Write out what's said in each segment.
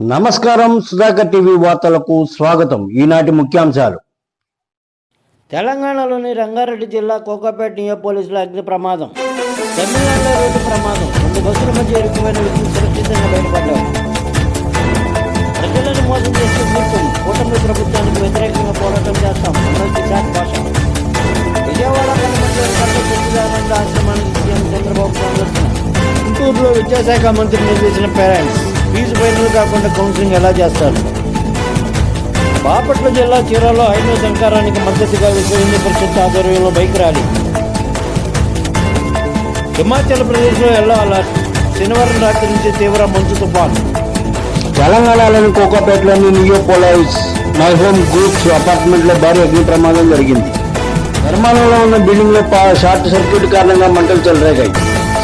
నమస్కారం సుధాకర్ టీవీ వార్తలకు స్వాగతం. ఈనాటి ముఖ్యాంశాలు. తెలంగాణలోని రంగారెడ్డి జిల్లా కోకాపేట నియో పోలీసుల అగ్ని ప్రమాదం. తమిళనాడులో రోడ్డు ప్రమాదం. రెండు బస్సుల మధ్య ఇరుక్కుపోయిన వ్యక్తులు సురక్షితంగా బయటపడ్డారు ప్రజలను మోసం చేసే కూర్చుని కూటమి ప్రభుత్వానికి వ్యతిరేకంగా పోరాటం చేస్తాం. ఎమ్మెల్సీ శాఖ భాష. విజయవాడ ఆశ్రమానికి సీఎం చంద్రబాబు గుంటూరులో విద్యాశాఖ మంత్రి నిర్దేశించిన పేరెంట్స్. ఫీజు ఫైనల్ కాకుండా కౌన్సిలింగ్ ఎలా చేస్తారు? బాపట్ల జిల్లా చీరాలో ఐదో సంకారానికి మద్దతుగా విశ్వహిందు పరిషత్ ఆధ్వర్యంలో బైక్ ర్యాలీ. హిమాచల్ ప్రదేశ్లో ఎల్లో అలర్ట్ శనివారం రాత్రి నుంచి తీవ్ర మంచు తుఫాన్. తెలంగాణలోని కోకాపేటలోని నియోపోలైస్ మై హోమ్ గ్రూప్స్ అపార్ట్మెంట్లో భారీ అగ్ని ప్రమాదం జరిగింది. నిర్మాణంలో ఉన్న బిల్డింగ్లో షార్ట్ సర్క్యూట్ కారణంగా మంటలు చెలరేగాయి.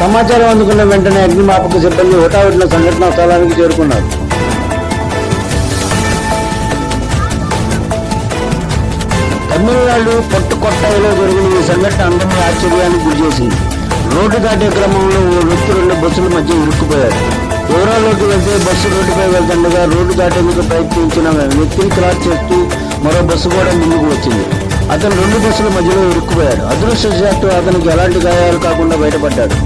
సమాచారం అందుకున్న వెంటనే అగ్నిమాపక సిబ్బంది హుటాహుటిన సంఘటనా స్థలానికి చేరుకున్నారు. తమిళనాడు పట్టుకొట్టాయిలో జరిగిన ఈ సంఘటన అందరినీ ఆశ్చర్యానికి గురిచేసింది రోడ్డు దాటే క్రమంలో ఓ వ్యక్తి రెండు బస్సుల మధ్య ఇరుక్కుపోయారు వివరాల్లోకి వెళ్తే బస్సు రోడ్డుపై వెళ్తుండగా రోడ్డు దాటేందుకు ప్రయత్నించిన వ్యక్తిని క్రాస్ చేస్తూ మరో బస్సు కూడా ముందుకు వచ్చింది. అతను రెండు బస్సుల మధ్యలో ఇరుక్కుపోయాడు. అదృష్టశాత్తు అతనికి ఎలాంటి గాయాలు కాకుండా బయటపడ్డాడు.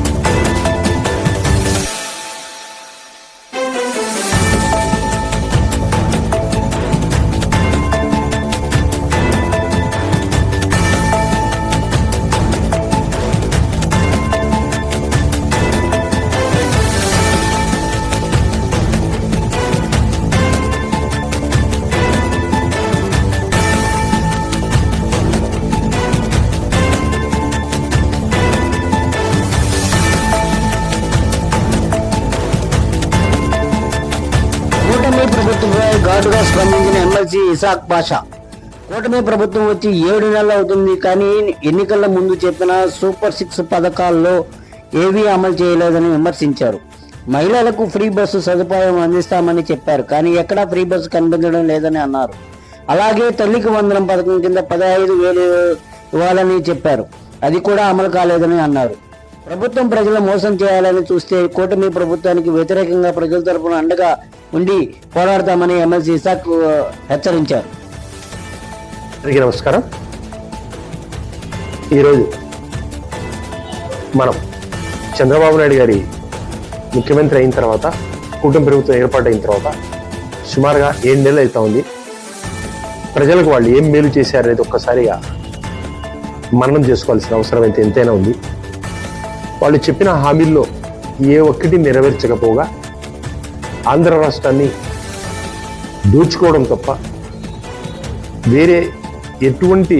ఇసాక్ పాషా కూటమి ప్రభుత్వం వచ్చి ఏడు నెలలు అవుతుంది కానీ ఎన్నికల ముందు చెప్పిన సూపర్ సిక్స్ పథకాల్లో ఏవీ అమలు చేయలేదని విమర్శించారు. మహిళలకు ఫ్రీ బస్సు సదుపాయం అందిస్తామని చెప్పారు కానీ ఎక్కడా ఫ్రీ బస్సు కనిపించడం లేదని అన్నారు. అలాగే తల్లికి వందనం పథకం కింద పదహైదు వేలు ఇవ్వాలని చెప్పారు. అది కూడా అమలు కాలేదని అన్నారు. ప్రభుత్వం ప్రజల మోసం చేయాలని చూస్తే కూటమి ప్రభుత్వానికి వ్యతిరేకంగా ప్రజల తరపున అండగా ఉండి పోరాడతామని ఎమ్మెల్సీ ఇసాక్ హెచ్చరించారు. అందరికీ నమస్కారం. ఈరోజు మనం చంద్రబాబు నాయుడు గారి ముఖ్యమంత్రి అయిన తర్వాత కుటుంబ ప్రభుత్వం ఏర్పాటైన తర్వాత సుమారుగా ఏడు నెలలు అవుతా ఉంది. ప్రజలకు వాళ్ళు ఏం మేలు చేశారనేది ఒక్కసారిగా మననం చేసుకోవాల్సిన అవసరం అయితే ఎంతైనా ఉంది. వాళ్ళు చెప్పిన హామీల్లో ఏ ఒక్కటి నెరవేర్చకపోగా ఆంధ్ర రాష్ట్రాన్ని దోచుకోవడం తప్ప వేరే ఎటువంటి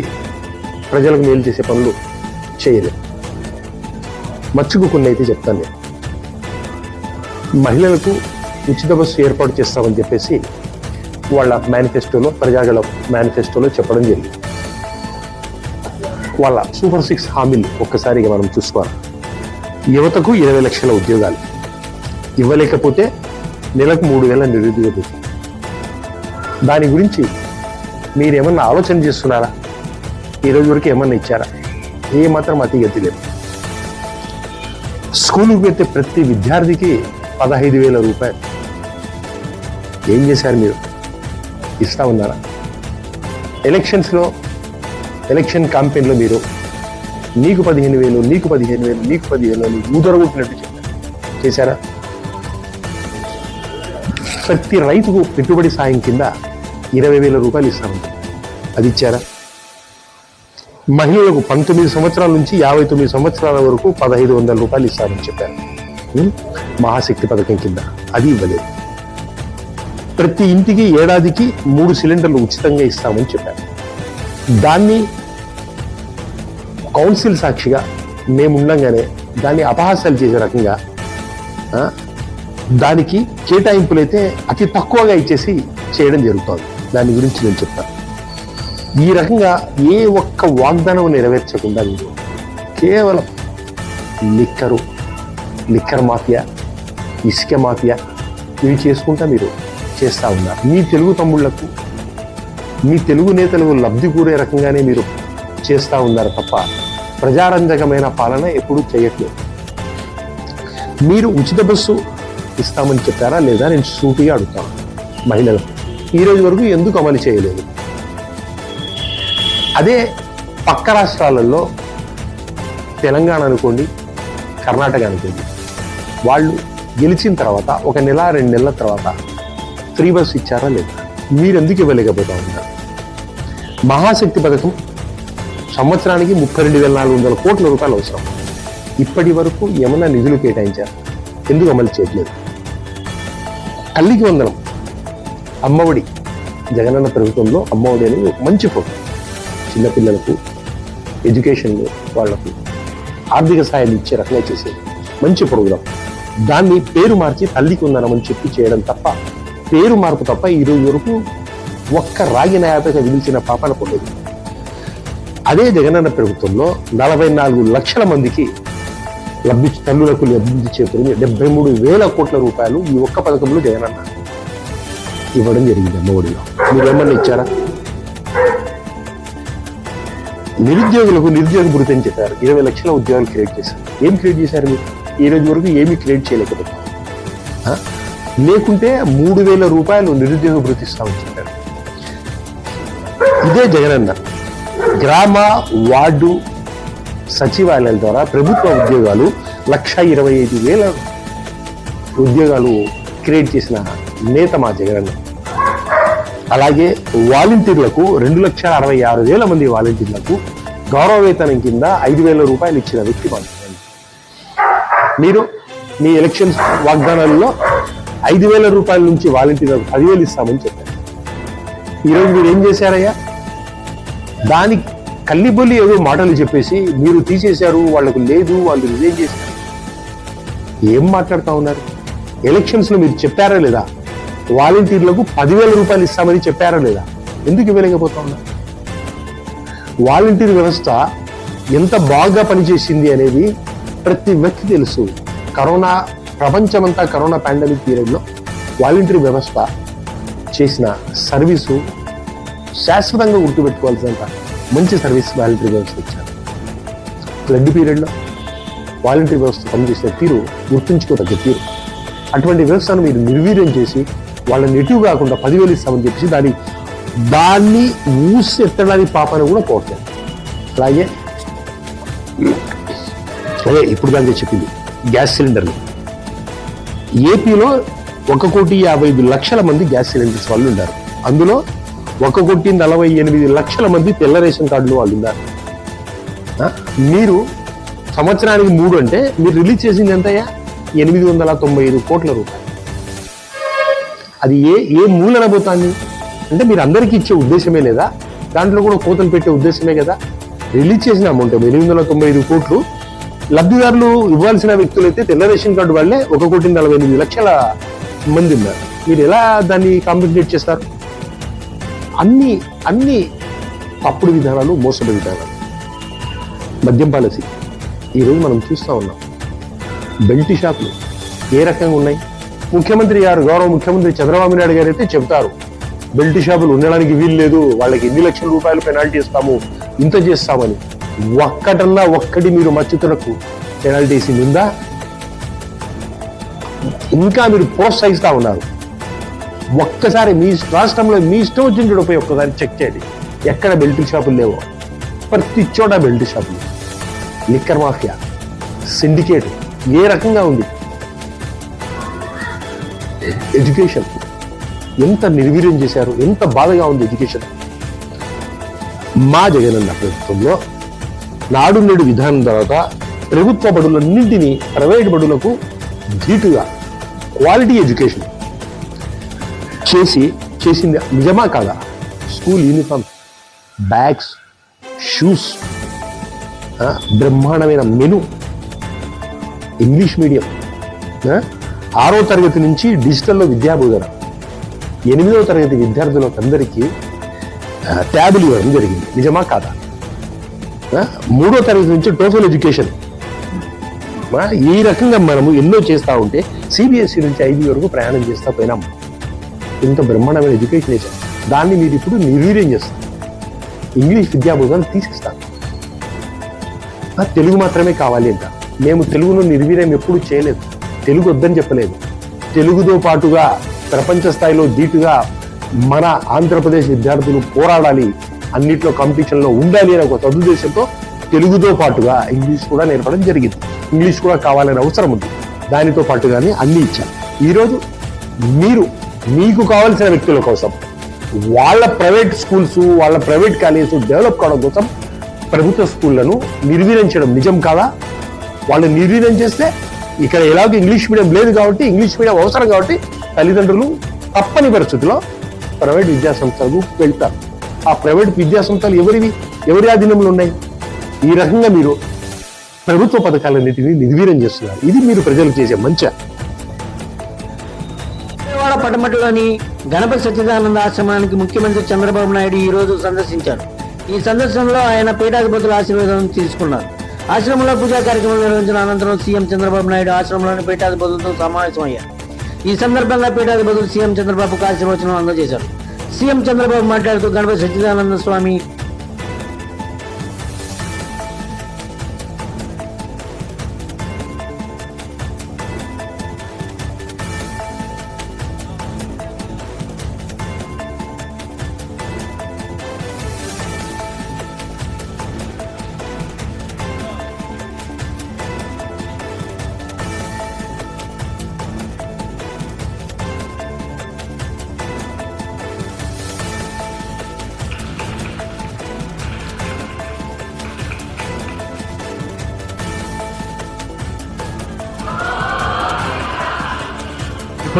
ప్రజలకు మేలు చేసే పనులు చేయలేదు. మచ్చుకు కొన్ని అయితే చెప్తాను నేను. మహిళలకు ఉచిత బస్సు ఏర్పాటు చేస్తామని చెప్పేసి వాళ్ళ మేనిఫెస్టోలో ప్రజాగల మేనిఫెస్టోలో చెప్పడం జరిగింది. వాళ్ళ సూపర్ సిక్స్ హామీలు ఒక్కసారిగా మనం చూసుకోవాలి. యువతకు ఇరవై లక్షల ఉద్యోగాలు. ఇవ్వలేకపోతే నెలకు మూడు వేల నిరుద్యోగ దాని గురించి మీరేమన్నా ఆలోచన చేస్తున్నారా? ఈ రోజు వరకు ఏమన్నా ఇచ్చారా? ఏ మాత్రం అతిగతి లేదు. స్కూల్కి పెట్టే ప్రతి విద్యార్థికి పదహైదు వేల రూపాయలు. ఏం చేశారు మీరు? ఇస్తా ఉన్నారా? ఎలక్షన్స్లో ఎలక్షన్ క్యాంపెయిన్లో మీరు నీకు పదిహేను వేలు నీకు పదిహేను వేలు నీకు పదిహేను వేలు ఊదరగొట్టినట్టు చెప్పారు. చేశారా? ప్రతి రైతుకు పెట్టుబడి సాయం కింద ఇరవై వేల రూపాయలు ఇస్తామండి అది ఇచ్చారా? మహిళలకు పంతొమ్మిది సంవత్సరాల నుంచి యాభై తొమ్మిది సంవత్సరాల వరకు పదహైదు వందల రూపాయలు ఇస్తామని చెప్పారు. మహాశక్తి పథకం కింద. అది ఇవ్వలేదు. ప్రతి ఇంటికి ఏడాదికి మూడు సిలిండర్లు ఉచితంగా ఇస్తామని చెప్పారు. దాన్ని కౌన్సిల్ సాక్షిగా మేముండగానే దాన్ని అపహాస్యాలు చేసే రకంగా దానికి దానికి కేటాయింపులైతే అతి తక్కువగా ఇచ్చేసి చేయడం జరుగుతుంది. దాని గురించి నేను చెప్తాను ఈ రకంగా ఏ ఒక్క వాగ్దానం నెరవేర్చకుండా మీరు కేవలం లిక్కరు లిక్కర్ మాఫియా ఇసుక మాఫియా ఇవి చేసుకుంటా మీరు చేస్తూ ఉన్నారు. మీ తెలుగు తమ్ముళ్ళకు మీ తెలుగు నేతలకు లబ్ధి కూరే రకంగానే మీరు చేస్తూ ఉన్నారు తప్ప ప్రజారంజకమైన పాలన ఎప్పుడూ చేయట్లేదు. మీరు ఉచిత బస్సు ఇస్తామని చెప్పారా లేదా నేను సూటిగా అడుగుతాను మహిళలకు? ఈ రోజు వరకు ఎందుకు అమలు చేయలేదు? అదే పక్క రాష్ట్రాలలో తెలంగాణ అనుకోండి కర్ణాటక అనుకోండి వాళ్ళు గెలిచిన తర్వాత ఒక నెల రెండు నెలల తర్వాత ఫ్రీ బస్ ఇచ్చారా లేదా? మీరు ఎందుకు ఇవ్వలేకపోతా ఉన్నారు మహాశక్తి పథకం సంవత్సరానికి ముప్పై రెండు వేల నాలుగు వందల కోట్ల రూపాయలు అవసరం. ఇప్పటి వరకు ఏమైనా నిధులు కేటాయించారు. ఎందుకు అమలు చేయట్లేదు? తల్లికి వందనం. అమ్మఒడి. జగనన్న ప్రభుత్వంలో అమ్మఒడి అనేది ఒక మంచి ప్రోగ్రాం. చిన్నపిల్లలకు ఎడ్యుకేషన్లు వాళ్ళకు ఆర్థిక సాయం ఇచ్చే రకంగా చేసేది. మంచి ప్రోగ్రాం. దాన్ని పేరు మార్చి తల్లికి ఉందనమని చెప్పి చేయడం తప్ప పేరు మార్పు తప్ప ఈ రోజు వరకు ఒక్క రాగి నాయతగా విధించిన పాపన పొందదు అదే జగనన్న ప్రభుత్వంలో నలభై నాలుగు లక్షల మందికి లబ్ధి తల్లులకు లబ్ధి చేకూరింది. డెబ్బై మూడు వేల కోట్ల రూపాయలు ఈ ఒక్క పథకంలో జగనన్న ఇవ్వడం జరిగింది అమ్మఒడిలో. మీరు ఏమన్నా ఇచ్చారా? నిరుద్యోగులకు నిరుద్యోగ భృతి అని చెప్పారు. ఇరవై లక్షల ఉద్యోగాలు క్రియేట్ చేశారు. ఏం క్రియేట్ చేశారు మీరు? ఈ రోజు వరకు ఏమీ క్రియేట్ చేయలేకపోతే లేకుంటే మూడు వేల రూపాయలు నిరుద్యోగ భృతి ఇస్తామని చెప్పారు. ఇదే జగనన్న. గ్రామ వార్డు సచివాలయాల ద్వారా ప్రభుత్వ ఉద్యోగాలు లక్ష ఇరవై ఐదు వేల ఉద్యోగాలు క్రియేట్ చేసిన నేత మా జగన్. అలాగే వాలంటీర్లకు రెండు లక్షల అరవై ఆరు వేల మంది వాలంటీర్లకు గౌరవ వేతనం కింద ఐదు వేల రూపాయలు ఇచ్చిన వ్యక్తి మా మీరు మీ ఎలక్షన్స్ వాగ్దానాల్లో ఐదు వేల రూపాయల నుంచి వాలంటీర్లకు పదివేలు ఇస్తామని చెప్పారు. ఈరోజు మీరు ఏం చేశారయ్యా? దాని కల్లిబొల్లి ఏదో మాటలు చెప్పేసి మీరు తీసేశారు వాళ్ళకు లేదు వాళ్ళు రిజైన్ చేశారు. ఏం మాట్లాడుతూ ఉన్నారు? ఎలక్షన్స్లో మీరు చెప్పారా లేదా? వాలంటీర్లకు పదివేల రూపాయలు ఇస్తామని చెప్పారా లేదా? ఎందుకు ఇవ్వలేకపోతా ఉన్నారు? వాలంటీర్ వ్యవస్థ ఎంత బాగా పనిచేసింది అనేది ప్రతి వ్యక్తి తెలుసు. కరోనా ప్రపంచమంతా కరోనా పాండమిక్ పీరియడ్లో వాలంటీర్ వ్యవస్థ చేసిన సర్వీసు శాశ్వతంగా గుర్తుపెట్టుకోవాల్సినంత మంచి సర్వీస్ వాలంటరీ వ్యవస్థ ఇచ్చారు. ఫ్లడ్ పీరియడ్లో వాలంటరీ వ్యవస్థ పనిచేసే తీరు గుర్తుంచుకోదగ్గ తీరు. అటువంటి వ్యవస్థను మీరు నిర్వీర్యం చేసి వాళ్ళని ఎటు కాకుండా పదివేలు ఇస్తామని చెప్పేసి దాని దాన్ని ఊసెత్తడానికి పాపని కూడా పోవట్లేదు అలాగే అదే ఇప్పుడు దానికి చెప్పింది. గ్యాస్ సిలిండర్లు. ఏపీలో ఒక కోటి యాభై ఐదు లక్షల మంది గ్యాస్ సిలిండర్స్ వాళ్ళు ఉన్నారు. అందులో ఒక కోటి నలభై ఎనిమిది లక్షల మంది తెల్ల రేషన్ కార్డులు వాళ్ళు ఉన్నారు మీరు సంవత్సరానికి మూడు అంటే మీరు రిలీజ్ చేసింది ఎంతయ్యా? ఎనిమిది వందల తొంభై ఐదు కోట్ల రూపాయలు. అది ఏ ఏ మూలన పోతాంది? అంటే మీరు అందరికీ ఇచ్చే ఉద్దేశమే లేదా? దాంట్లో కూడా కోతలు పెట్టే ఉద్దేశమే కదా? రిలీజ్ చేసిన అమౌంట్ ఎనిమిది వందల తొంభై ఐదు కోట్లు. లబ్ధిదారులు ఇవ్వాల్సిన వ్యక్తులైతే తెల్ల రేషన్ కార్డు వాళ్ళే ఒక కోటి నలభై ఎనిమిది లక్షల మంది ఉన్నారు. మీరు ఎలా దాన్ని కాంపెన్సేట్ చేస్తారు? అన్ని అన్ని తప్పుడు విధానాలు మోసడి విధానాలు. మద్యం పాలసీ. ఈరోజు మనం చూస్తూ ఉన్నాం. బెల్ట్ షాపులు ఏ రకంగా ఉన్నాయి? ముఖ్యమంత్రి గారు గౌరవ ముఖ్యమంత్రి చంద్రబాబు నాయుడు గారు అయితే చెప్తారు బెల్ట్ షాపులు ఉండడానికి వీలు లేదు వాళ్ళకి ఎన్ని లక్షల రూపాయలు పెనాల్టీ ఇస్తాము ఇంత చేస్తామని. ఒక్కటన్నా ఒక్కటి మీరు మచ్చుతులకు పెనాల్టీస్ ఉందా? ఇంకా మీరు ప్రోత్సహిస్తా ఉన్నారు. ఒక్కసారి మీ రాష్ట్రంలో మీ ఇష్టం వచ్చిన పోయి ఒక్కసారి చెక్ చేయండి. ఎక్కడ బెల్ట్ షాపులు లేవో. ప్రతి చోట బెల్ట్ షాపులు. లిక్కర్ మాఫియా సిండికేట్ ఏ రకంగా ఉంది? ఎడ్యుకేషన్. ఎంత నిర్వీర్యం చేశారు ఎంత బాధగా ఉంది ఎడ్యుకేషన్. మా జగనన్న ప్రభుత్వంలో నాడు నేడు విధానం తర్వాత ప్రభుత్వ బడులన్నింటినీ ప్రైవేట్ బడులకు ధీటుగా క్వాలిటీ ఎడ్యుకేషన్. చేసి చేసింది నిజమా కాదా? స్కూల్ యూనిఫామ్ బ్యాగ్స్ షూస్ బ్రహ్మాండమైన మెను ఇంగ్లీష్ మీడియం ఆరో తరగతి నుంచి డిజిటల్లో విద్యాబోధన ఎనిమిదవ తరగతి విద్యార్థులకు అందరికీ ట్యాబులు ఇవ్వడం జరిగింది. నిజమా కాదా? మూడో తరగతి నుంచి టోఫల్ ఎడ్యుకేషన్. ఈ రకంగా మనము ఎన్నో చేస్తా ఉంటే సిబిఎస్ఈ నుంచి ఐదు వరకు ప్రయాణం చేస్తా పోయినాం. ఇంత బ్రహ్మాండమైన ఎడ్యుకేషన్ ఇచ్చారు దాన్ని మీరు ఇప్పుడు నిర్వీర్యం చేస్తారు. ఇంగ్లీష్ విద్యాబోధన తీసుకుస్తాను తెలుగు మాత్రమే కావాలి అంట. మేము తెలుగును నిర్వీర్యం ఎప్పుడు చేయలేదు. తెలుగు వద్దని చెప్పలేదు. తెలుగుతో పాటుగా ప్రపంచ స్థాయిలో ధీటుగా మన ఆంధ్రప్రదేశ్ విద్యార్థులు పోరాడాలి. అన్నిట్లో కాంపిటీషన్లో ఉండాలి అనే ఒక సదుద్దేశంతో తెలుగుతో పాటుగా ఇంగ్లీష్ కూడా నేర్పడం జరిగింది. ఇంగ్లీష్ కూడా కావాలనే అవసరం ఉంది. దానితో పాటుగానే అన్ని ఇచ్చారు. ఈరోజు మీరు మీకు కావాల్సిన వ్యక్తుల కోసం వాళ్ళ ప్రైవేట్ స్కూల్స్ వాళ్ళ ప్రైవేట్ కాలేజెస్ డెవలప్ కావడం కోసం ప్రభుత్వ స్కూళ్ళను నిర్వీర్యం నిజం కాదా? వాళ్ళు నిర్వీర్యం చేస్తే ఇక్కడ ఎలాగో ఇంగ్లీష్ మీడియం లేదు కాబట్టి ఇంగ్లీష్ మీడియం అవసరం కాబట్టి తల్లిదండ్రులు తప్పని పరిస్థితిలో ప్రైవేట్ విద్యా సంస్థలకు వెళ్తారు. ఆ ప్రైవేట్ విద్యా సంస్థలు ఎవరివి? ఎవరి ఆధీనంలో ఉన్నాయి? ఈ రకంగా మీరు ప్రభుత్వ పథకాలన్నింటినీ నిర్వీర్యం చేస్తున్నారు. ఇది మీరు ప్రజలకు చేసే మంచి. పటమటిలోని గణపతి సత్యదానంద ఆశ్రమానికి ముఖ్యమంత్రి చంద్రబాబు నాయుడు ఈ రోజు సందర్శించారు. ఈ సందర్శనలో ఆయన పీఠాధిపతుల ఆశీర్వాదం తీసుకున్నారు. ఆశ్రమంలో పూజా కార్యక్రమం నిర్వహించిన అనంతరం సీఎం చంద్రబాబు నాయుడు ఆశ్రమంలోని పీఠాధిపతులతో సమావేశమయ్యారు ఈ సందర్భంగా పీఠాధిపతులు సీఎం చంద్రబాబుకు ఆశీర్వచనం అందజేశారు. సీఎం చంద్రబాబు మాట్లాడుతూ గణపతి సచ్చిదానంద స్వామి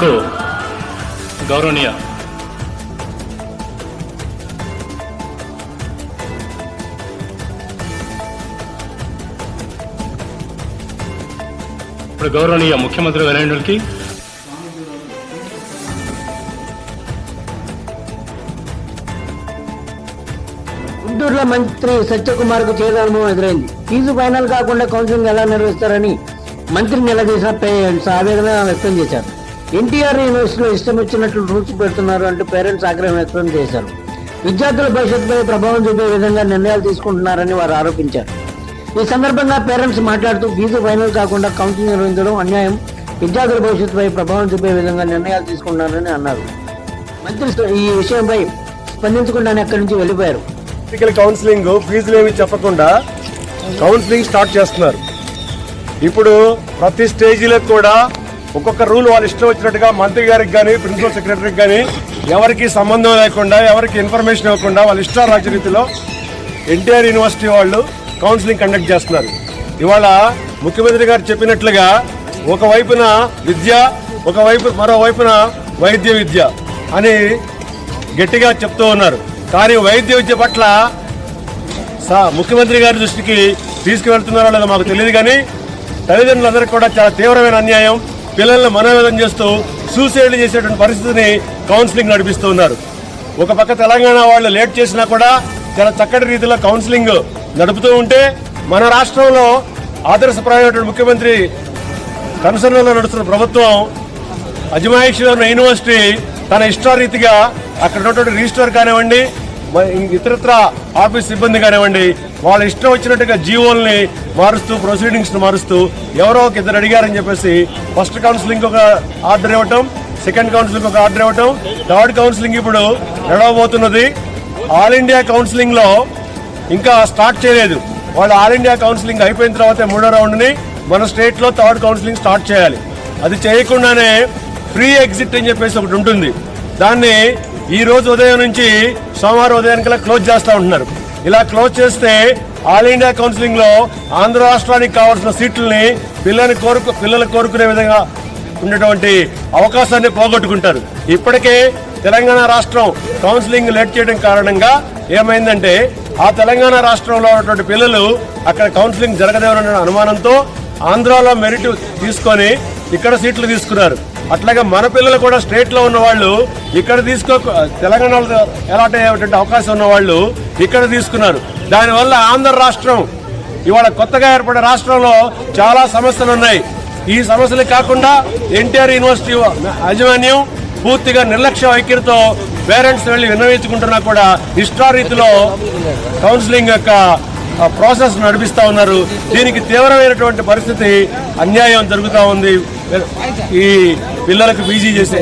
ఇప్పుడు గౌరవనీయ ఇప్పుడు గౌరవనీయ ముఖ్యమంత్రి వెరైనకి గుంటూరులో మంత్రి సత్యకుమార్కు చేదనుభవం ఎదురైంది. ఫీజు ఫైనల్ కాకుండా కౌన్సిలింగ్ ఎలా నిర్వహిస్తారని మంత్రి నిలదీసిన ఆవేదన వ్యక్తం చేశారు. ఎన్టీఆర్ యూనివర్సిటీలో ఇష్టం వచ్చినట్లు రూల్స్ పెడుతున్నారు అంటూ పేరెంట్స్ ఆగ్రహం వ్యక్తం చేశారు. విద్యార్థుల భవిష్యత్తుపై ప్రభావం చూపే విధంగా నిర్ణయాలు తీసుకుంటున్నారని వారు ఆరోపించారు. ఈ సందర్భంగా పేరెంట్స్ మాట్లాడుతూ ఫీజు ఫైనల్ కాకుండా కౌన్సిలింగ్ నిర్వహించడం అన్యాయం. విద్యార్థుల భవిష్యత్తుపై ప్రభావం చూపే విధంగా నిర్ణయాలు తీసుకుంటున్నారని అన్నారు. మంత్రి ఈ విషయంపై స్పందించకుండానే అక్కడి నుంచి వెళ్ళిపోయారు. ఫిజికల్ కౌన్సిలింగ్ ఫీజులు ఏమి చెప్పకుండా కౌన్సిలింగ్ స్టార్ట్ చేస్తున్నారు. ఇప్పుడు ప్రతి స్టేజీలో కూడా ఒక్కొక్క రూల్ వాళ్ళు ఇష్టం వచ్చినట్టుగా మంత్రి గారికి కానీ ప్రిన్సిపల్ సెక్రటరీకి కానీ ఎవరికి సంబంధం లేకుండా ఎవరికి ఇన్ఫర్మేషన్ ఇవ్వకుండా వాళ్ళ ఇష్ట రాజనీతిలో ఎన్టీఆర్ యూనివర్సిటీ వాళ్ళు కౌన్సిలింగ్ కండక్ట్ చేస్తున్నారు. ఇవాళ ముఖ్యమంత్రి గారు చెప్పినట్లుగా ఒకవైపున విద్య ఒకవైపు మరోవైపున వైద్య విద్య అని గట్టిగా చెప్తూ ఉన్నారు. కానీ వైద్య విద్య పట్ల ముఖ్యమంత్రి గారి దృష్టికి తీసుకువెళ్తున్నారో లేదో మాకు తెలియదు కానీ తల్లిదండ్రులందరికీ కూడా చాలా తీవ్రమైన అన్యాయం. పిల్లల్ని మనోవేదం చేస్తూ సూసైడ్ చేసేటువంటి పరిస్థితిని కౌన్సిలింగ్ నడిపిస్తూ ఉన్నారు. ఒక పక్క తెలంగాణ వాళ్ళు లేట్ చేసినా కూడా చాలా చక్కటి రీతిలో కౌన్సిలింగ్ నడుపుతూ ఉంటే మన రాష్ట్రంలో ఆదర్శప్రాయమైనటువంటి ముఖ్యమంత్రి కన్సర్న్లో నడుస్తున్న ప్రభుత్వం అజమాయిషిలో ఉన్న యూనివర్సిటీ తన ఇష్టారీతిగా అక్కడ ఉన్నటువంటి రిజిస్టర్ కానివ్వండి ఇతరత్ర ఆఫీస్ సిబ్బంది కానివ్వండి వాళ్ళ ఇష్టం వచ్చినట్టుగా జీవోల్ని మారుస్తూ ప్రొసీడింగ్స్ మారుస్తూ ఎవరో ఒక ఇద్దరు అడిగారని చెప్పేసి ఫస్ట్ కౌన్సిలింగ్ ఒక ఆర్డర్ ఇవ్వటం సెకండ్ కౌన్సిలింగ్ ఒక ఆర్డర్ ఇవ్వటం థర్డ్ కౌన్సిలింగ్ ఇప్పుడు నడవబోతున్నది. ఆల్ ఇండియా కౌన్సిలింగ్లో ఇంకా స్టార్ట్ చేయలేదు. వాళ్ళు ఆల్ ఇండియా కౌన్సిలింగ్ అయిపోయిన తర్వాత మూడో రౌండ్ని మన స్టేట్లో థర్డ్ కౌన్సిలింగ్ స్టార్ట్ చేయాలి. అది చేయకుండానే ఫ్రీ ఎగ్జిట్ అని చెప్పేసి ఒకటి ఉంటుంది. దాన్ని ఈ రోజు ఉదయం నుంచి సోమవారం ఉదయానికల్లా క్లోజ్ చేస్తూ ఉంటున్నారు. ఇలా క్లోజ్ చేస్తే ఆల్ ఇండియా కౌన్సిలింగ్లో ఆంధ్ర రాష్ట్రానికి కావాల్సిన సీట్లని పిల్లని కోరుకు పిల్లలు కోరుకునే విధంగా ఉన్నటువంటి అవకాశాన్ని పోగొట్టుకుంటారు. ఇప్పటికే తెలంగాణ రాష్ట్రం కౌన్సిలింగ్ లేట్ చేయడం కారణంగా ఏమైందంటే ఆ తెలంగాణ రాష్ట్రంలో ఉన్నటువంటి పిల్లలు అక్కడ కౌన్సిలింగ్ జరగదేవరన్న అనుమానంతో ఆంధ్రాలో మెరిట్ తీసుకొని ఇక్కడ సీట్లు తీసుకున్నారు. అట్లాగే మన పిల్లలు కూడా స్టేట్లో ఉన్న వాళ్ళు ఇక్కడ తీసుకో తెలంగాణలో ఎలాట్ అయ్యేటువంటి అవకాశం ఉన్న వాళ్ళు ఇక్కడ తీసుకున్నారు. దానివల్ల ఆంధ్ర రాష్ట్రం ఇవాళ కొత్తగా ఏర్పడే రాష్ట్రంలో చాలా సమస్యలు ఉన్నాయి. ఈ సమస్యలు కాకుండా ఎన్టీఆర్ యూనివర్సిటీ యాజమాన్యం పూర్తిగా నిర్లక్ష్య వైఖరితో పేరెంట్స్ వెళ్ళి విన్నవించుకుంటున్నా కూడా ఇష్టారీతిలో కౌన్సిలింగ్ యొక్క ప్రాసెస్ నడిపిస్తూ ఉన్నారు. దీనికి తీవ్రమైనటువంటి పరిస్థితి అన్యాయం జరుగుతూ ఉంది. ఈ పిల్లలకు పీజీ చేసే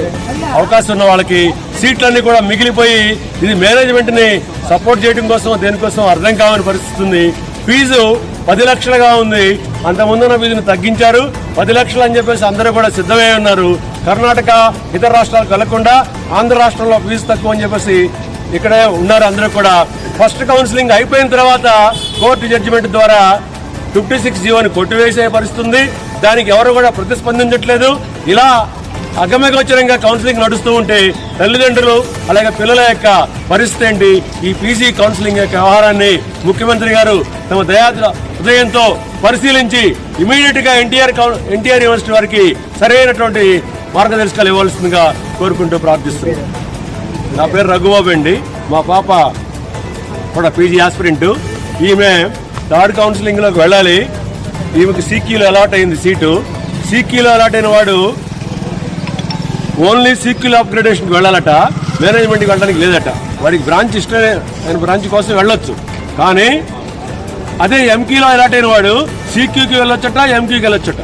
అవకాశం ఉన్న వాళ్ళకి సీట్లన్నీ కూడా మిగిలిపోయి ఇది మేనేజ్మెంట్ని సపోర్ట్ చేయడం కోసం దేనికోసం అర్థం కావని పరిస్థితి ఉంది ఫీజు పది లక్షలుగా ఉంది. అంతకుముందున్న ఫీజును తగ్గించారు. పది లక్షలు అని చెప్పేసి అందరూ కూడా సిద్ధమై ఉన్నారు. కర్ణాటక ఇతర రాష్ట్రాలకు వెళ్ళకుండా ఆంధ్ర రాష్ట్రంలో ఫీజు తక్కువ అని చెప్పేసి ఇక్కడే ఉన్నారు అందరూ కూడా. ఫస్ట్ కౌన్సిలింగ్ అయిపోయిన తర్వాత కోర్టు జడ్జిమెంట్ ద్వారా ఫిఫ్టీ సిక్స్ జీవోని కొట్టివేసే పరిస్థితి ఉంది దానికి ఎవరు కూడా ప్రతిస్పందించట్లేదు. ఇలా అగమగోచరంగా కౌన్సిలింగ్ నడుస్తూ ఉంటే తల్లిదండ్రులు అలాగే పిల్లల యొక్క పరిస్థితి ఏంటి? ఈ పీజీ కౌన్సిలింగ్ యొక్క వ్యవహారాన్ని ముఖ్యమంత్రి గారు తమ దయాద్ర హృదయంతో పరిశీలించి ఇమీడియట్గా ఎన్టీఆర్ ఎన్టీఆర్ యూనివర్సిటీ వారికి సరైనటువంటి మార్గదర్శకాలు ఇవ్వాల్సిందిగా కోరుకుంటూ ప్రార్థిస్తున్నాను నా పేరు రఘుబాబు అండి. మా పాప కూడా పీజీ ఆస్పిరెంట్ ఈమె థర్డ్ కౌన్సిలింగ్లోకి వెళ్ళాలి. ఈమెకి సీక్యూలో అలాట్ అయింది సీటు. సీక్యూలో అలాట్ అయిన వాడు ఓన్లీ సీక్యూల్ అప్గ్రేడేషన్కి వెళ్ళాలట మేనేజ్మెంట్కి వెళ్ళడానికి లేదట. వాడికి బ్రాంచ్ ఇష్టమే ఆయన బ్రాంచ్ కోసం వెళ్ళొచ్చు. కానీ అదే ఎంకీలో అలాట్ అయిన వాడు సీక్యూకి వెళ్ళొచ్చట ఎంక్యూకి వెళ్ళొచ్చట.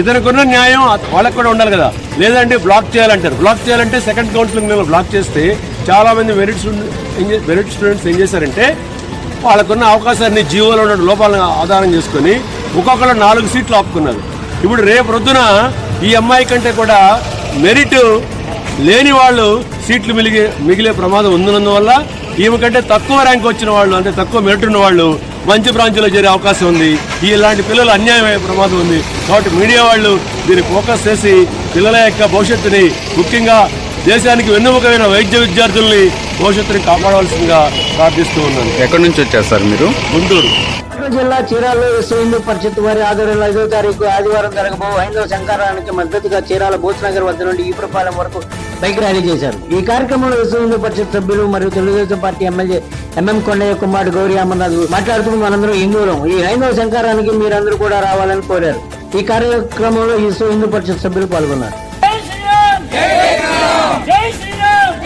ఇతనికున్న న్యాయం వాళ్ళకి కూడా ఉండాలి కదా. లేదంటే బ్లాక్ చేయాలంటారు. బ్లాక్ చేయాలంటే సెకండ్ కౌన్సిలింగ్ మేము బ్లాక్ చేస్తే చాలామంది మెరిట్ స్టూడెంట్ మెరిట్ స్టూడెంట్స్ ఏం చేశారంటే వాళ్ళకున్న అవకాశాన్ని జీవోలో ఉన్న లోపాలను ఆధారం చేసుకొని ఒక్కొక్కరు నాలుగు సీట్లు ఆపుకున్నారు. ఇప్పుడు రేపు రొద్దున ఈ అమ్మాయి కంటే కూడా మెరిట్ లేని వాళ్ళు సీట్లు మిలిగే మిగిలే ప్రమాదం ఉన్నందువల్ల ఈమె కంటే తక్కువ ర్యాంక్ వచ్చిన వాళ్ళు అంటే తక్కువ మెరిట్ ఉన్న వాళ్ళు మంచి బ్రాంచ్లో చేరే అవకాశం ఉంది. ఇలాంటి పిల్లలు అన్యాయం అయ్యే ప్రమాదం ఉంది. కాబట్టి మీడియా వాళ్ళు దీన్ని ఫోకస్ చేసి పిల్లల యొక్క భవిష్యత్తుని ముఖ్యంగా దేశానికి వెన్నుముకమైన వైద్య విద్యార్థుల్ని భవిష్యత్తుని కాపాడవలసిందిగా ప్రార్థిస్తూ ఉన్నాను. ఎక్కడి నుంచి వచ్చారు సార్ మీరు? గుంటూరు. జిల్లా చీరాల్లో విశ్వ హిందూ పరిషత్ వారి ఆధ్వర్యంలో ఐదో తారీఖు ఆదివారం జరగబో హైందవ శంకారానికి మద్దతుగా చీరాల భూతనగర్ వద్ద నుండి ఈపురపాలెం వరకు బైక్ ర్యాలీ చేశారు. ఈ కార్యక్రమంలో విశ్వ హిందూ పరిషత్ సభ్యులు మరియు Telugu Desam party MLA MM Kondaiah కుమారుడు గౌరీ అమర్నాథ్ మాట్లాడుతూ మనందరం హిందువులం ఈ హైందవ శంకారానికి మీరందరూ కూడా రావాలని కోరారు. ఈ కార్యక్రమంలో విశ్వ హిందూ పరిషత్ సభ్యులు పాల్గొన్నారు. జై శ్రీరామ్! జై శ్రీరామ్!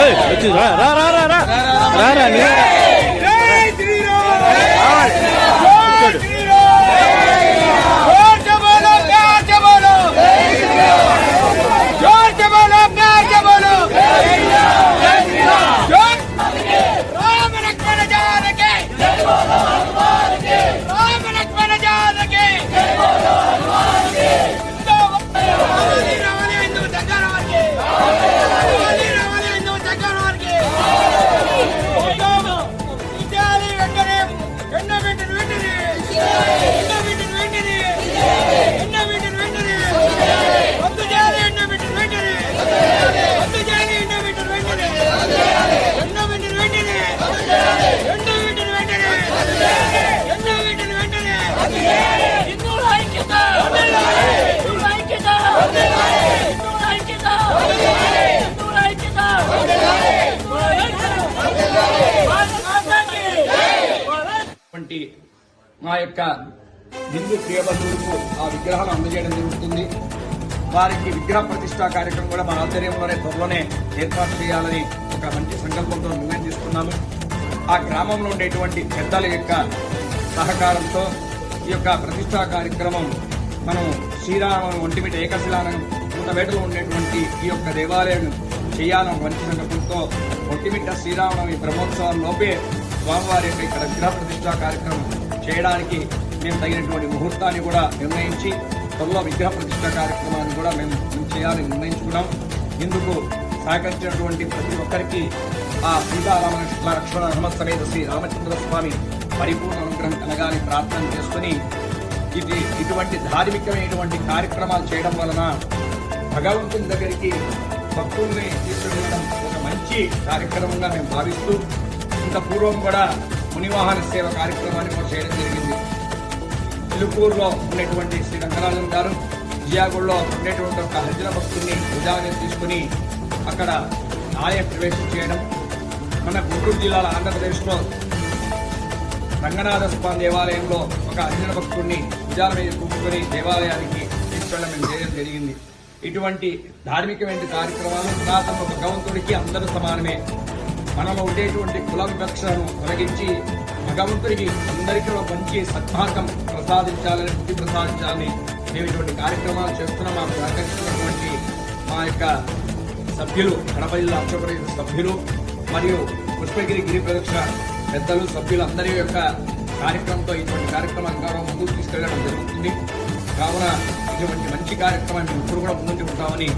ஏய் வச்சு ரா ரா ரா ரா ரா ரா நீ వంటి మా యొక్క హిందూ ప్రియబంధువులకు ఆ విగ్రహాలు అందజేయడం జరుగుతుంది. వారికి విగ్రహ ప్రతిష్టా కార్యక్రమం కూడా మన ఆధ్వర్యంలోనే త్వరలోనే ఏర్పాటు చేయాలని ఒక మంచి సంకల్పంతో నిర్ణయం తీసుకున్నాము. ఆ గ్రామంలో ఉండేటువంటి పెద్దల యొక్క సహకారంతో ఈ యొక్క ప్రతిష్టా కార్యక్రమం మనం శ్రీరామ ఒంటిమిట ఏకశిలానం వేటలో ఉండేటువంటి ఈ యొక్క దేవాలయం చేయాలని మంచి సంకల్పంతో ఒంటిమిట్ట శ్రీరామనవమి బ్రహ్మోత్సవంలోపే స్వామివారి యొక్క ఇక్కడ విగ్రహ ప్రతిష్టా కార్యక్రమం చేయడానికి మేము తగినటువంటి ముహూర్తాన్ని కూడా నిర్ణయించి త్వరలో విగ్రహ ప్రతిష్ట కార్యక్రమాన్ని కూడా మేము చేయాలని నిర్ణయించుకున్నాం. ఇందుకు సహకరించినటువంటి ప్రతి ఒక్కరికి ఆ సీతారామకృష్ణ లక్ష్మణ లక్ష్మణ సమేత శ్రీ రామచంద్ర స్వామి పరిపూర్ణ అనుగ్రహం కలగాలని ప్రార్థన చేసుకుని ఇది ఇటువంటి ధార్మికమైనటువంటి కార్యక్రమాలు చేయడం వలన భగవంతుని దగ్గరికి భక్తుల్ని తీసుకెళ్ళడం ఒక మంచి కార్యక్రమంగా మేము భావిస్తూ ఇంత పూర్వం కూడా మునివాహన సేవ కార్యక్రమాన్ని కూడా చేయడం జరిగింది. ఇలుపూరులో ఉండేటువంటి శ్రీ రంగరాజన్ గారు జియాగూడలో ఉండేటువంటి ఒక హరిజన భక్తుల్ని విజయాలయం తీసుకుని అక్కడ ఆలయ ప్రవేశం చేయడం. మన గుంటూరు జిల్లాలో ఆంధ్రప్రదేశ్లో రంగనాథ స్వామి దేవాలయంలో ఒక హరిజన భక్తుడిని భుజాల కూర్చుకొని దేవాలయానికి తీసుకెళ్ళడం చేయడం జరిగింది. ఇటువంటి ధార్మికమైన కార్యక్రమాలు పురాతన భగవంతుడికి అందరూ సమానమే. మనలో ఉండేటువంటి కుల వివక్షను తొలగించి భగవంతుడికి అందరికీ మంచి సద్భాగం ప్రసాదించాలని బుద్ధి ప్రసాదించాలని మేము ఇటువంటి కార్యక్రమాలు చేస్తున్న మాకు సహకరిస్తున్నటువంటి మా యొక్క సభ్యులు గణపల్లి అక్షపరి సభ్యులు మరియు పుష్పగిరి గిరి ప్రదక్షిణ పెద్దలు సభ్యులందరి యొక్క కార్యక్రమంతో ఇటువంటి కార్యక్రమం ఇంకా ముందుకు తీసుకెళ్ళడం జరుగుతుంది. కావున ఇటువంటి మంచి కార్యక్రమాన్ని ఇప్పుడు కూడా ముందుండి ఉంటామని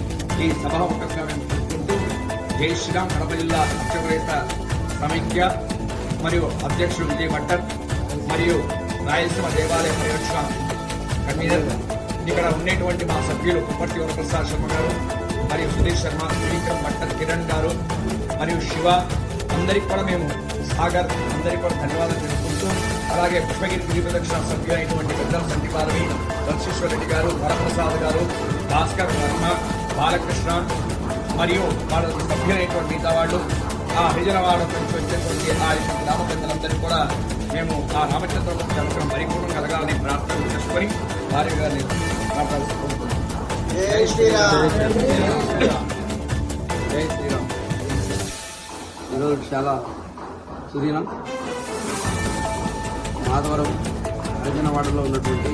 ఈ సభాముఖంగా మేము జై శ్రీరామ్ కడప జిల్లా అక్షపరేత సమైక్య మరియు అధ్యక్షుడు విజయ్ భట్టర్ మరియు రాయలసీమ దేవాలయ పర్యవేక్షణ కన్వీనర్. ఇక్కడ ఉండేటువంటి మా సభ్యులు కుప్పటి వరప్రసాద్ శర్మ గారు మరియు సుధీర్ శర్మ శ్రీకర్ భట్టర్ కిరణ్ గారు మరియు శివ. అందరికి కూడా మేము సాగర్ అందరికి కూడా ధన్యవాదాలు తెలుపుకుంటూ అలాగే పుష్పగిరి గిరి సభ్యులు అయినటువంటి పెద్దల సందీపాలవి వంశీశ్వర రెడ్డి గారు వరప్రసాద్ గారు భాస్కర్ వర్మ బాలకృష్ణ మరియు వాళ్ళ సభ్యులైనటువంటి మిగతా వాళ్ళు ఆ హరిజనవాడ నుంచి వచ్చేటువంటి ఆ యొక్క గ్రామ పెద్దలందరికీ కూడా మేము ఆ రామచంద్ర చరిత్ర పరిపూర్ణం కలగాలని ప్రార్థన చేసుకొని వారి గారిని జై శ్రీరామ్. జై శ్రీరామ్. ఈరోజు చాలా సుదీనం. మాధవరం హరిజనవాడలో ఉన్నటువంటి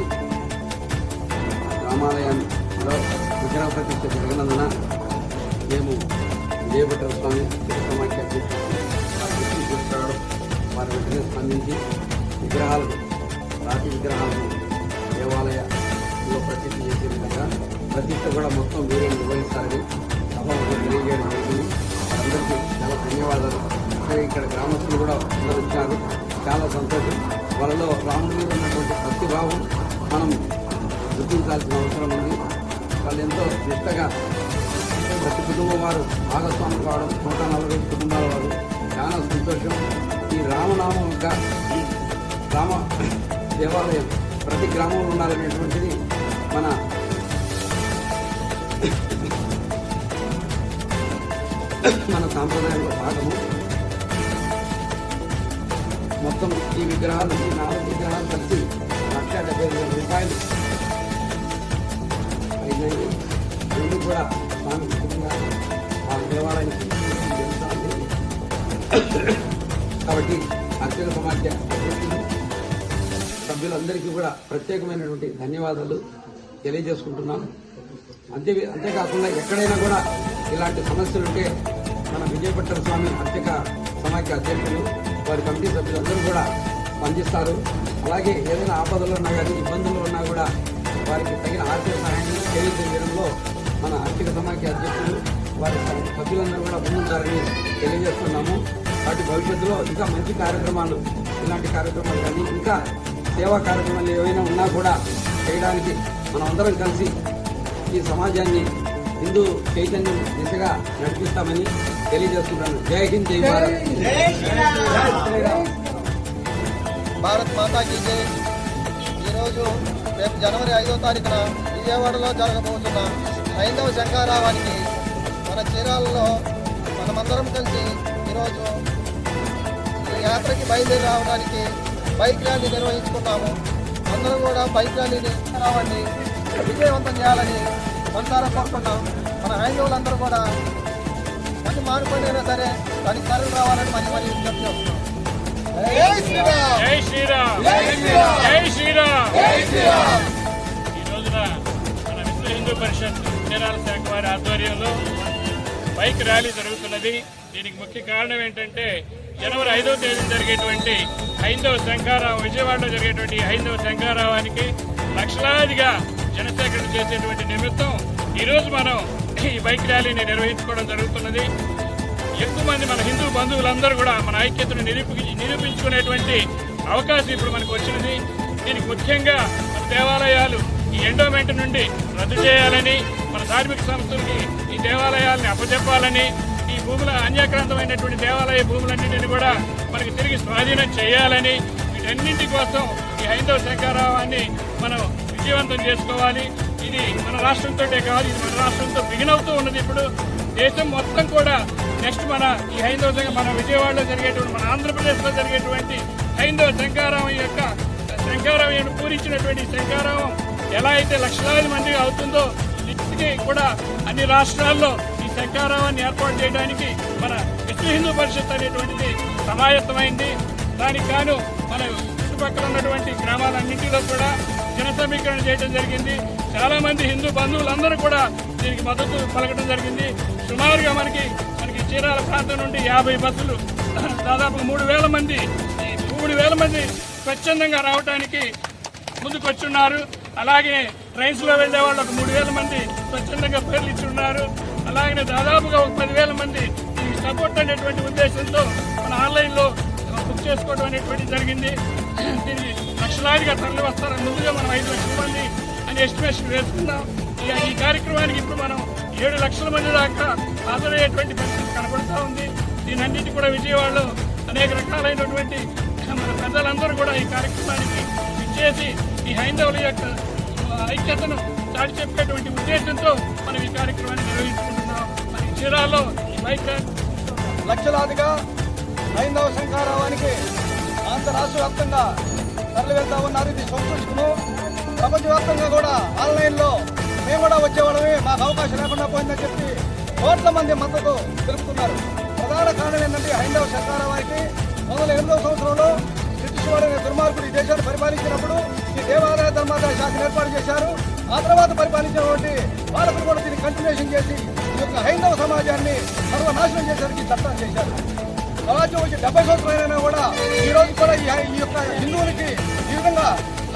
రామాలయంలో విగ్రహ ప్రతిష్ఠ జరిగినందున మేము విజయభట్ర స్వామి సమాఖ్య చూస్తాడు వారి వెంటనే స్పందించి విగ్రహాలను రాతి విగ్రహాలను దేవాలయంలో ప్రతిష్ఠ చేసే విధంగా ప్రతిష్ట కూడా మొత్తం మీరే నిర్వహిస్తారని సభకు తెలియజేయడం జరిగింది. అందరికీ చాలా ధన్యవాదాలు. అలాగే ఇక్కడ గ్రామస్తులు కూడా అందరూ వచ్చారు. చాలా సంతోషం. వాళ్ళలో రాముడి మీద ఉన్నటువంటి భక్తిభావం మనం గుర్తించాల్సిన అవసరం ఉంది. వాళ్ళు ఎంతో నిష్టగా ప్రతి కుటుంబం వారు భాగస్వామి కావడం నూట నలభై కుటుంబాల వారు చాలా సంతోషం. ఈ రామనామం యొక్క రామ దేవాలయం ప్రతి గ్రామంలో ఉండాలనేటువంటిది మన మన సాంప్రదాయంలో భాగము. మొత్తం ఈ విగ్రహాలు ఈ నాలుగు విగ్రహాలు కలిసి లక్ష డెబ్బై వేల రూపాయలు. అయినాయి కూడా స్వామి దేవాలయానికి కాబట్టి అర్చక సమాఖ్య సభ్యులందరికీ కూడా ప్రత్యేకమైనటువంటి ధన్యవాదాలు తెలియజేసుకుంటున్నాను. అంతే అంతేకాకుండా ఎక్కడైనా కూడా ఇలాంటి సమస్యలుంటే మన విజయపట్నం స్వామి అర్చక సమాఖ్య అధ్యక్షులు వారి కమిటీ సభ్యులందరూ కూడా స్పందిస్తారు. అలాగే ఏదైనా ఆపదలు ఉన్నా కానీ ఇబ్బందులు ఉన్నా కూడా వారికి తగిన ఆర్థిక సహాయాన్ని తెలియజేయడంలో మన ఆర్థిక సమాఖ్య అధ్యక్షులు వారి సభ్యులందరూ కూడా ముందుంటారని తెలియజేస్తున్నాము. వాటి భవిష్యత్తులో ఇంకా మంచి కార్యక్రమాలు ఇలాంటి కార్యక్రమాలు కానీ ఇంకా సేవా కార్యక్రమాలు ఏవైనా ఉన్నా కూడా చేయడానికి మనం అందరం కలిసి ఈ సమాజాన్ని హిందూ చైతన్యం దిశగా నడిపిస్తామని తెలియజేస్తున్నాను. జై హింద్ జై భారత్. భారత్ మాతాకి జై. ఈరోజు రేపు జనవరి ఐదో తారీఖున విజయవాడలో జరగబోతున్న ఐదవ శంకారావానికి మన చీరాలలో మనమందరం కలిసి ఈరోజు ఈ యాత్రకి బయలుదేరి రావడానికి బైక్ ర్యాలీ నిర్వహించుకున్నాము. అందరూ కూడా బైక్ ర్యాలీని రావండి విజయవంతం చేయాలని మనసారా కోరుకుంటాం మన హైందవులందరూ కూడా మంచి మానుకోనైనా సరే దానికి తరలి రావాలని మరి మరి విజ్ఞప్తి చేస్తున్నాం. ఈ రోజున మన విశ్వ హిందూ పరిషత్ చీరాల శాఖ వారి ఆధ్వర్యంలో బైక్ ర్యాలీ జరుగుతున్నది. దీనికి ముఖ్య కారణం ఏంటంటే జనవరి ఐదవ తేదీన జరిగేటువంటి హైందవ శంఖారావం విజయవాడలో జరిగేటువంటి హైందవ శంఖారావానికి లక్షలాదిగా జనసేకరణ చేసేటువంటి నిమిత్తం ఈరోజు మనం ఈ బైక్ ర్యాలీని నిర్వహించుకోవడం జరుగుతున్నది. ఎక్కువ మంది మన హిందూ బంధువులందరూ కూడా మన ఐక్యతను నిరూపి నిరూపించుకునేటువంటి అవకాశం ఇప్పుడు మనకు వచ్చినది. దీనికి ముఖ్యంగా మన దేవాలయాలు ఈ ఎండోమెంట్ నుండి రద్దు చేయాలని మన ధార్మిక సంస్థలకి ఈ దేవాలయాల్ని అప్పచెప్పాలని ఈ భూముల అన్యాక్రాంతమైనటువంటి దేవాలయ భూములన్నింటినీ కూడా మనకి తిరిగి స్వాధీనం చేయాలని వీటన్నింటి కోసం ఈ హైందవ శంకారావాన్ని మనం విజయవంతం చేసుకోవాలి. ఇది మన రాష్ట్రంతో కాదు ఇది మన రాష్ట్రంతో బిగినవుతూ ఉన్నది ఇప్పుడు. దేశం మొత్తం కూడా నెక్స్ట్ మన ఈ హైందవ సంఘం మన విజయవాడలో జరిగేటువంటి మన ఆంధ్రప్రదేశ్లో జరిగేటువంటి హైందవ శంకారావం యొక్క శంకారావం పూరించినటువంటి శంకారావం ఎలా అయితే లక్షలాది మంది అవుతుందో ఇప్పటికీ కూడా అన్ని రాష్ట్రాల్లో ఈ శంకారావాన్ని ఏర్పాటు చేయడానికి మన విశ్వ హిందూ పరిషత్ అనేటువంటిది సమాయత్తమైంది. దానికి గాను మన చుట్టుపక్కల ఉన్నటువంటి గ్రామాలన్నింటిలో కూడా జన సమీకరణ చేయడం జరిగింది. చాలా మంది హిందూ బంధువులందరూ కూడా దీనికి మద్దతు పలకడం జరిగింది. సుమారుగా మనకి మనకి చీరాల ప్రాంతం నుండి యాభై బస్సులు దాదాపు మూడు వేల మంది మూడు వేల మంది స్వచ్ఛందంగా రావడానికి ముందుకొచ్చున్నారు. అలాగే ట్రైన్స్లో వెళ్ళే వాళ్ళు ఒక మూడు వేల మంది స్వచ్ఛందంగా పేర్లు ఇచ్చి ఉన్నారు. అలాగే దాదాపుగా ఒక పదివేల మంది ఈ సపోర్ట్ అనేటువంటి ఉద్దేశంతో మన ఆన్లైన్లో బుక్ చేసుకోవడం అనేటువంటి జరిగింది. దీనికి లక్షలాదిగా తరలి వస్తారు ముందుగా మనం ఐదు లక్షల మంది అని ఎస్టిమేషన్ వేసుకున్నాం. ఈ ఈ కార్యక్రమానికి ఇప్పుడు మనం ఏడు లక్షల మంది దాకా హాజరయ్యేటువంటి పరిస్థితి కనబడుతూ ఉంది. దీనన్నిటి కూడా విజయవాడలో అనేక రకాలైనటువంటి మన ప్రజలందరూ కూడా ఈ కార్యక్రమానికి ఇచ్చేసి ఈ హైందవుల యొక్క ఐక్యతను చాటి చెప్పేటువంటి ఉద్దేశంతో మనం ఈ కార్యక్రమాన్ని నిర్వహించుకుంటున్నాం. మరి చీరాల్లో లక్షలాదిగా హైందవ సంఘారావానికి ఆంధ్ర రాష్ట్ర వ్యాప్తంగా తరలి వెళ్తా ఉన్నారు. ఇది సంతృష్టిను ప్రపంచవ్యాప్తంగా కూడా ఆన్లైన్లో మేము కూడా వచ్చేవాళ్ళమే. మాకు అవకాశం లేకుండా పోయిందని చెప్పి కోట్ల మంది మద్దతు తెలుపుతున్నారు. ప్రధాన కారణం ఏంటంటే హైందవ శంకారావానికి మొదలు ఎనిమిదవ సంవత్సరంలో బ్రిటిష్ వాడైన దుర్మార్గుడు ఈ దేశాన్ని పరిపాలించినప్పుడు దేవాలయ ధర్మాదాయ శాఖను ఏర్పాటు చేశారు. ఆ తర్వాత పరిపాలించినటువంటి వాళ్ళకు కూడా దీన్ని కంటిన్యూషన్ చేసి ఈ యొక్క హైందవ సమాజాన్ని సర్వనాశనం చేసేందుకు చట్టం చేశారు. స్వరాజ్యం వచ్చి డెబ్బై సంవత్సరాలైనా కూడా ఈ రోజు కూడా ఈ ఈ యొక్క హిందువులకి ఈ విధంగా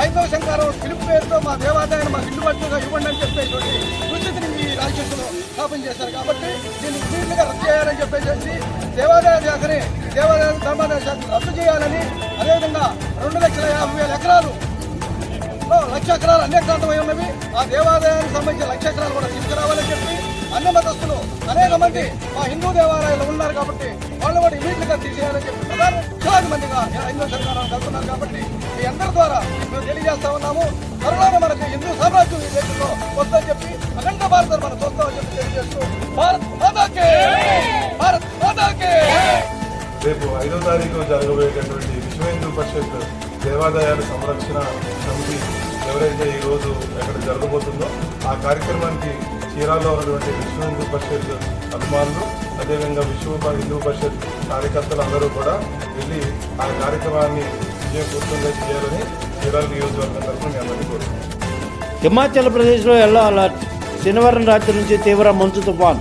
హైందవ శంకారం పిలుపు పేరుతో మా దేవాదాయాన్ని మాకు హిందూ వర్గంగా ఇవ్వండి అని చెప్పేటువంటి దుస్థితిని ఈ రాజకీయంలో స్థాపన చేశారు. కాబట్టి దీన్ని పూర్తిగా రద్దు చేయాలని చెప్పేసి దేవాదాయ శాఖని దేవాదాయ ధర్మాదాయ శాఖను రద్దు చేయాలని అదేవిధంగా రెండు లక్షల యాభై వేల ఎకరాలు లో లక్ష ఎకరాలు అన్యక్రాంతమై ఉన్నవి ఆ దేవాలయానికి సంబంధించిన లక్ష ఎకరాలు కూడా తీసుకురావాలని చెప్పి అన్ని మతస్థులు అనేక మంది మా హిందూ దేవాలయాలు ఉన్నారు కాబట్టి వాళ్ళు కూడా ఇమీడియట్గా తీసేయాలని చెప్పి ప్రధాన చాలా మందిగా హిందూ సర్కారాలు కలుపుతున్నారు కాబట్టి మీ అందరి ద్వారా మేము తెలియజేస్తా ఉన్నాము. త్వరలోనే మనకు హిందూ సామ్రాజ్యం ఈ దేశంలో వస్తుందని చెప్పి అఖండ భారత మనం చూస్తామని చెప్పి తెలియజేస్తూ భారత్ మాతాకే! భారత్ మాతాకే! రేపు ఐదో తారీఖు జరగబోయేటటువంటి విశ్వ హిందూ పరిషత్ దేవాదాయాల సంరక్షణ సమితి ఎవరైతే ఈ రోజు ఎక్కడ జరగబోతుందో ఆ కార్యక్రమానికి చీరాల్లో ఉన్నటువంటి విశ్వ హిందూ పరిషత్ అభిమానులు అదేవిధంగా విశ్వ హిందూ పరిషత్ కార్యకర్తలు అందరూ కూడా వెళ్ళి ఆ కార్యక్రమాన్ని విజయపూర్తంగా చేయాలని చీరాల నియోజకవర్గం తరఫున మేము అందరికీ కోరుతున్నాను హిమాచల్ ప్రదేశ్లో ఎల్లో అలర్ట్ శనివారం రాత్రి నుంచి తీవ్ర మంచు తుఫాన్.